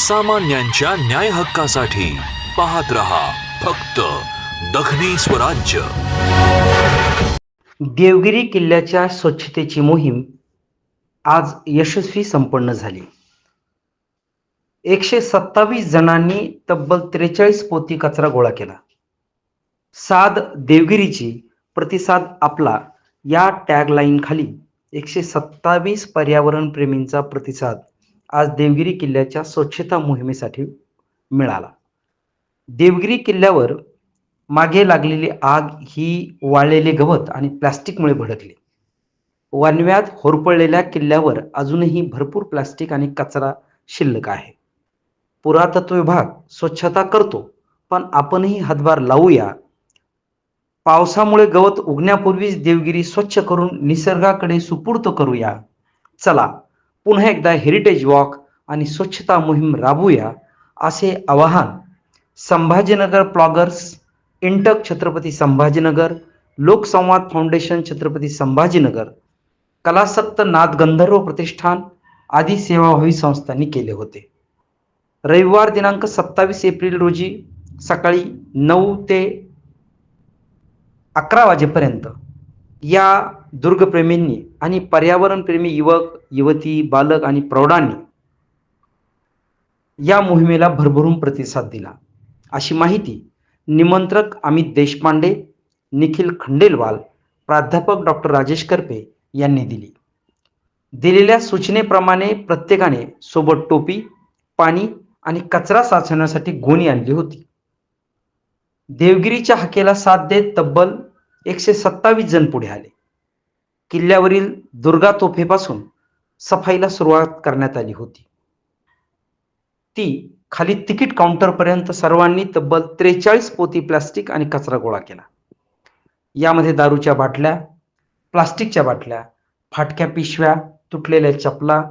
सामान्यांच्या न्याय हक्कासाठी पाहत रहा फक्त दखनी स्वराज्य. देवगिरी किल्ल्याच्या स्वच्छतेची मोहीम आज यशस्वी संपन्न झाली. एकशे सत्तावीस जणांनी तब्बल त्रेचाळीस पोती कचरा गोळा केला. साद देवगिरीची प्रतिसाद आपला या टॅगलाईन खाली एकशे सत्तावीस पर्यावरण प्रेमींचा प्रतिसाद. आज देवगिरी किल्ल्याच्या स्वच्छता मोहिमेसाठी मिळाला. देवगिरी किल्ल्यावर मागे लागलेली आग ही वाळलेले गवत आणि प्लास्टिकमुळे भडकली. वनव्यात होरपळलेल्या किल्ल्यावर अजूनही भरपूर प्लास्टिक आणि कचरा शिल्लक आहे. पुरातत्व विभाग स्वच्छता करतो पण आपणही हातभार लावूया. पावसामुळे गवत उगण्यापूर्वीच देवगिरी स्वच्छ करून निसर्गाकडे सुपूर्त करूया. चला पुन्हा एकदा हेरिटेज वॉक आणि स्वच्छता मोहीम राबवूया असे आवाहन संभाजीनगर प्लॉगर्स इंटक छत्रपती संभाजीनगर लोकसंवाद फाउंडेशन छत्रपती संभाजीनगर कलासक्त नाद गंधर्व प्रतिष्ठान आदी सेवाभावी संस्थांनी केले होते. रविवार दिनांक सत्तावीस एप्रिल रोजी सकाळी नऊ ते अकरा वाजेपर्यंत या दुर्गप्रेमींनी आणि पर्यावरणप्रेमी युवक युवती बालक आणि प्रौढांनी या मोहिमेला भरभरून प्रतिसाद दिला. अशी माहिती निमंत्रक अमित देशपांडे निखिल खंडेलवाल प्राध्यापक डॉक्टर राजेश करपे यांनी दिली. दिलेल्या सूचनेप्रमाणे प्रत्येकाने सोबत टोपी पाणी आणि कचरा साचवण्यासाठी गोणी आणली होती. देवगिरीच्या हकेला साथ देत तब्बल एकशे सत्तावीस जण पुढे आले. किल्ल्यावरील दुर्गा तोफेपासून सफाईला सुरुवात करण्यात आली होती. ती खाली तिकीट काउंटरपर्यंत सर्वांनी तब्बल त्रेचाळीस पोती प्लास्टिक आणि कचरा गोळा केला. यामध्ये दारूच्या बाटल्या प्लास्टिकच्या बाटल्या फाटक्या पिशव्या तुटलेल्या चपला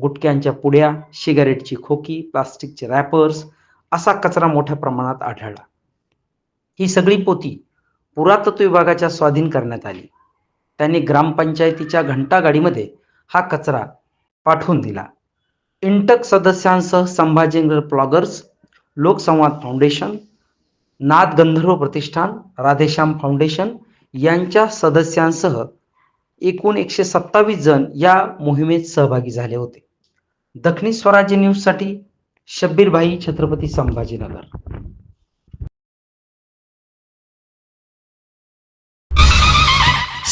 गुटक्यांच्या पुड्या सिगारेटची खोकी प्लास्टिकचे रॅपर्स असा कचरा मोठ्या प्रमाणात आढळला. ही सगळी पोती पुरातत्व विभागाच्या स्वाधीन करण्यात आली. त्यांनी ग्रामपंचायतीच्या घंटागाडीमध्ये हा कचरा पाठवून दिला. इंटक सदस्यांसह संभाजीनगर ब्लॉगर्स लोकसंवाद फाउंडेशन नाद गंधर्व प्रतिष्ठान राधेश्याम फाउंडेशन यांच्या सदस्यांसह एकूण एकशे सत्तावीस जण या मोहिमेत सहभागी झाले होते. दक्षिणी स्वराज्य न्यूजसाठी शब्बीरभाई छत्रपती संभाजीनगर.